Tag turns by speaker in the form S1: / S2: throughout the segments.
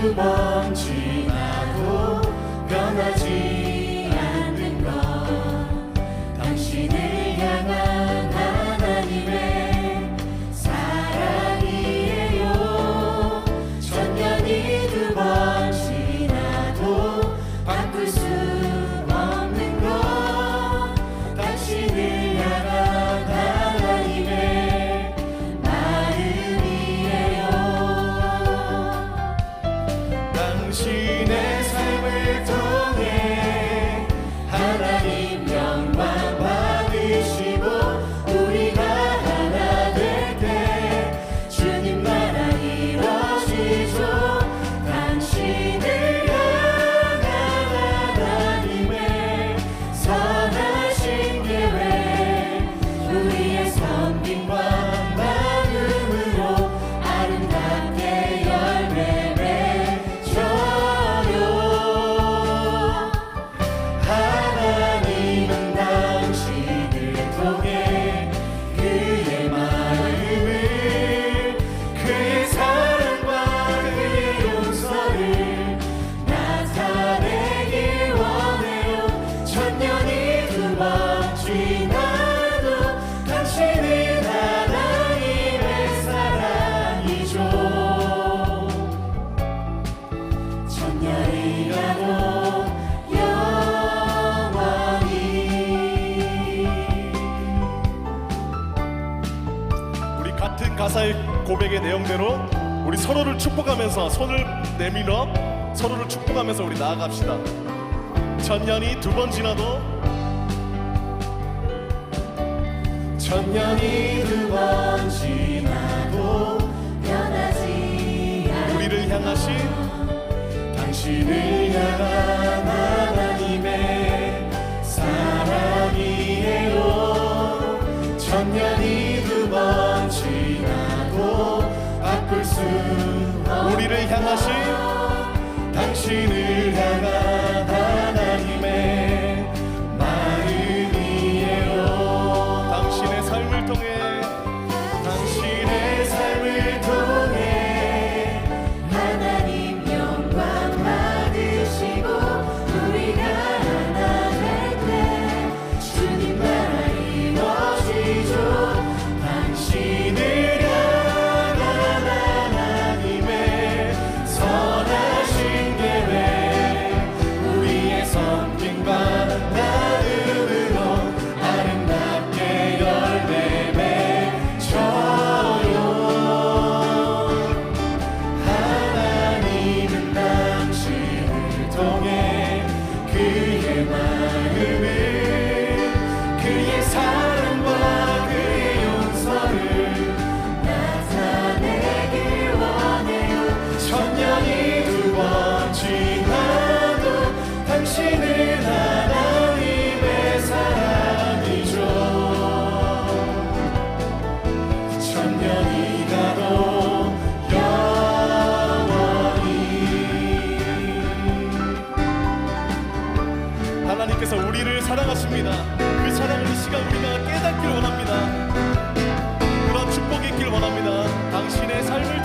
S1: to. 사의
S2: 고백의 내용대로 우리 서로를 축복하면서 손을 내밀어 서로를 축복하면서 우리 나아갑시다. 천년이 두 번 지나도
S1: 천년이 두 번 지나도 변하지 않아
S2: 우리를 향하신
S1: 당신을 향한 하나님의 사랑이에요 천년이
S2: 향하신
S1: 당신을 향한
S2: 하나님께서 우리를 사랑하십니다. 그 사랑을 이 시간 우리가 깨닫길 원합니다. 그런 축복이 있길 원합니다. 당신의 삶을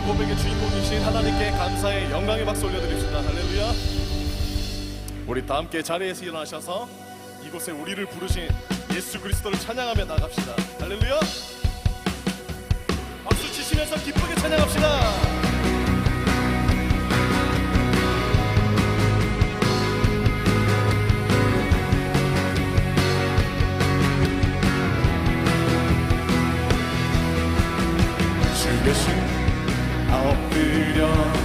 S1: 그런 고백의 주인공이신
S2: 하나님께 감사의 영광의 박수 올려드립니다. 할렐루야. 우리 다 함께 자리에서 일어나셔서 이곳에 우리를 부르신 예수 그리스도를 찬양하며 나갑시다. 할렐루야. 박수 치시면서 기쁘게 찬양합시다. Yes, freedom.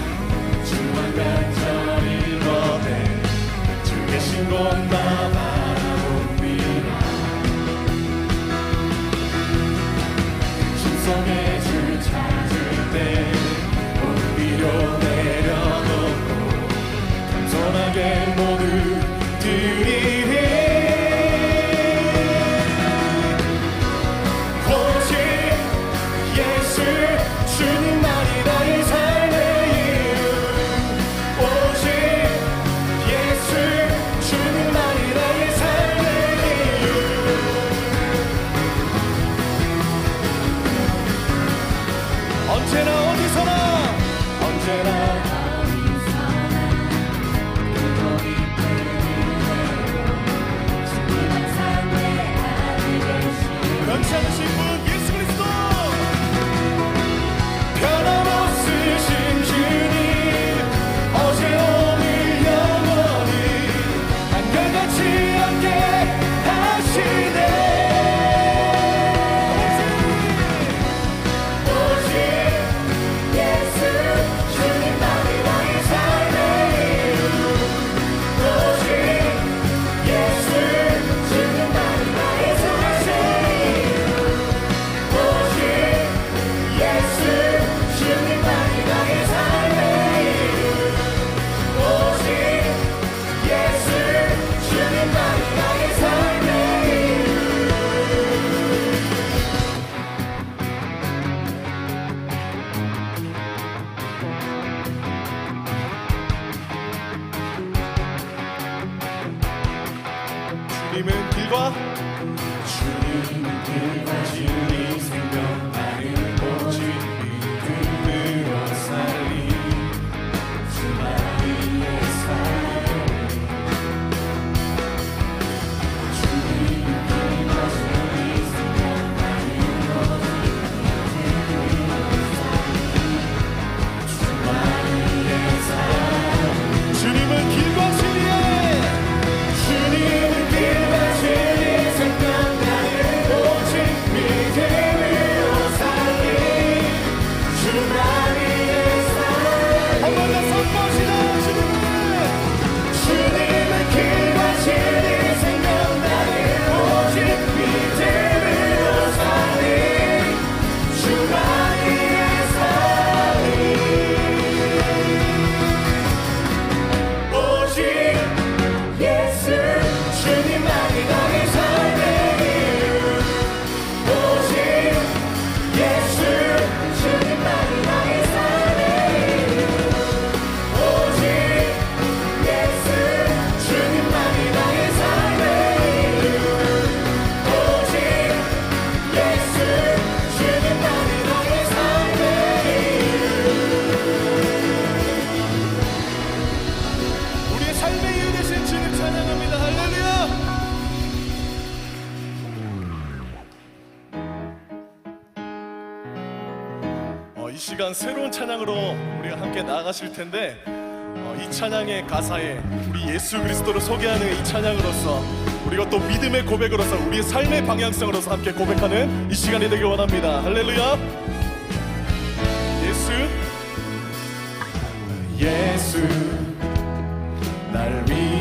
S2: 시간 새로운 찬양으로 우리가 함께 나아가실 텐데 어, 이 찬양의 가사에 우리 예수 그리스도를 소개하는 이 찬양으로서 우리가 또 믿음의 고백으로서 우리의 삶의 방향성으로서 함께 고백하는 이 시간이 되길 원합니다. 할렐루야. 예수 예수 날 위해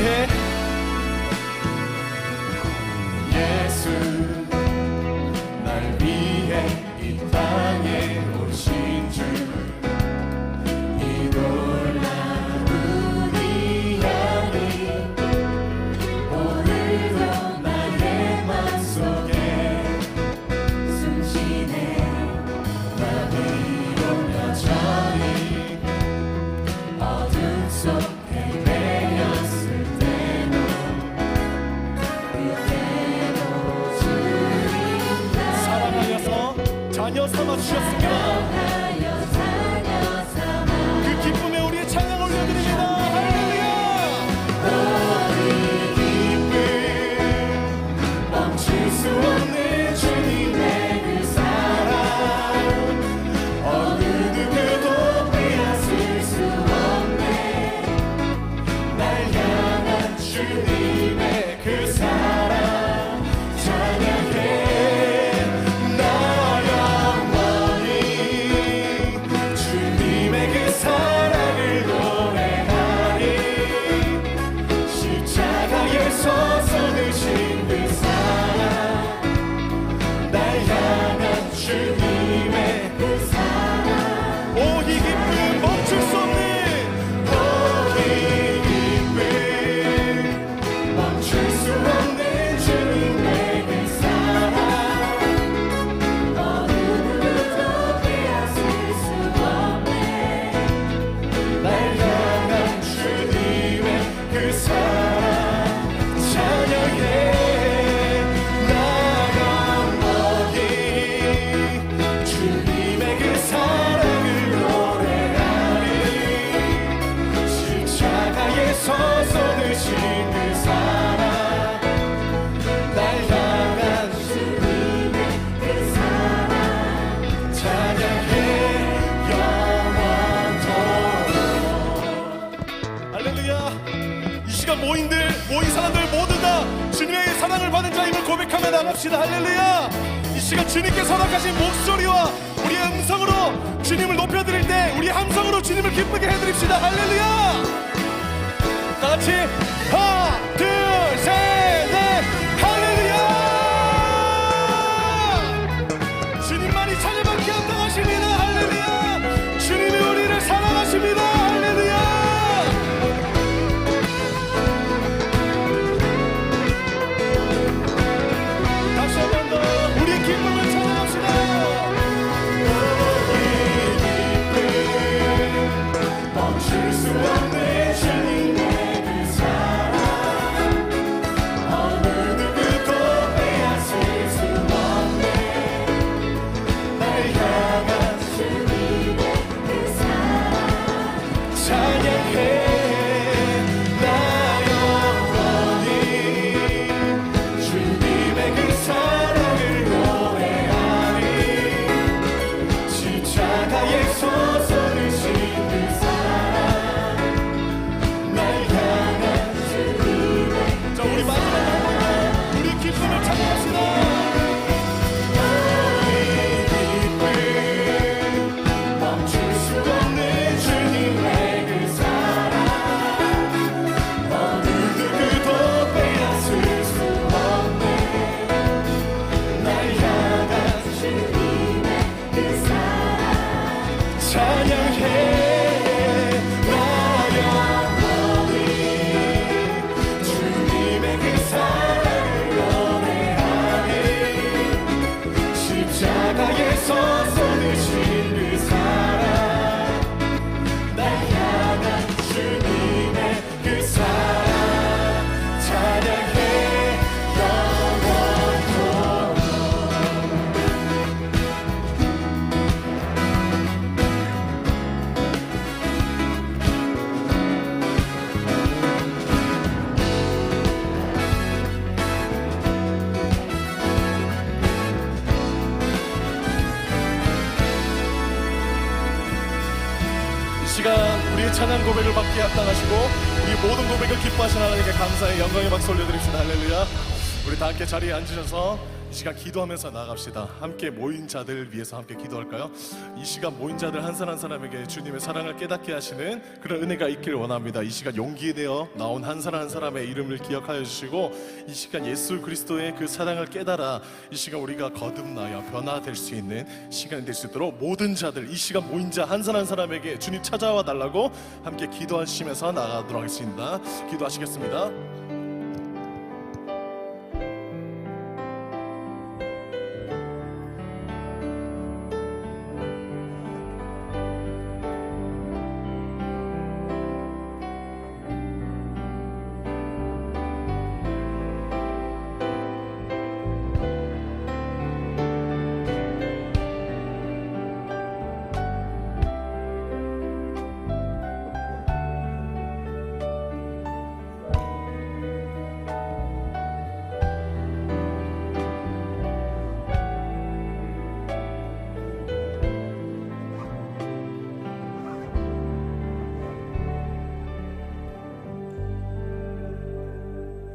S2: hey. 자녀 삼아 주셨습니다. 모인들 모인 사람들 모두 다 주님의 사랑을 받은 자임을 고백하며 나갑시다. 할렐루야! 이 시간 주님께 선악하신 목소리와 우리의 음성으로 주님을 높여드릴 때 우리 함성으로 주님을 기쁘게 해드립시다. 할렐루야! 다 같이 하나 둘셋! 찬양 고백을 받기에 합당하시고 우리 모든 고백을 기뻐하시는 하나님께 감사의 영광의 박수 올려드립니다. 할렐루야. 우리 다 함께 자리에 앉으셔서 이 시간 기도하면서 나갑시다. 함께 모인 자들을 위해서 함께 기도할까요? 이 시간 모인 자들 한 사람 한 사람에게 주님의 사랑을 깨닫게 하시는 그런 은혜가 있길 원합니다. 이 시간 용기 내어 나온 한 사람 한 사람의 이름을 기억하여 주시고 이 시간 예수 그리스도의 그 사랑을 깨달아 이 시간 우리가 거듭나여 변화될 수 있는 시간이 될 수 있도록 모든 자들 이 시간 모인 자 한 사람 한 사람에게 주님 찾아와 달라고 함께 기도하시면서 나가도록 하겠습니다. 기도하시겠습니다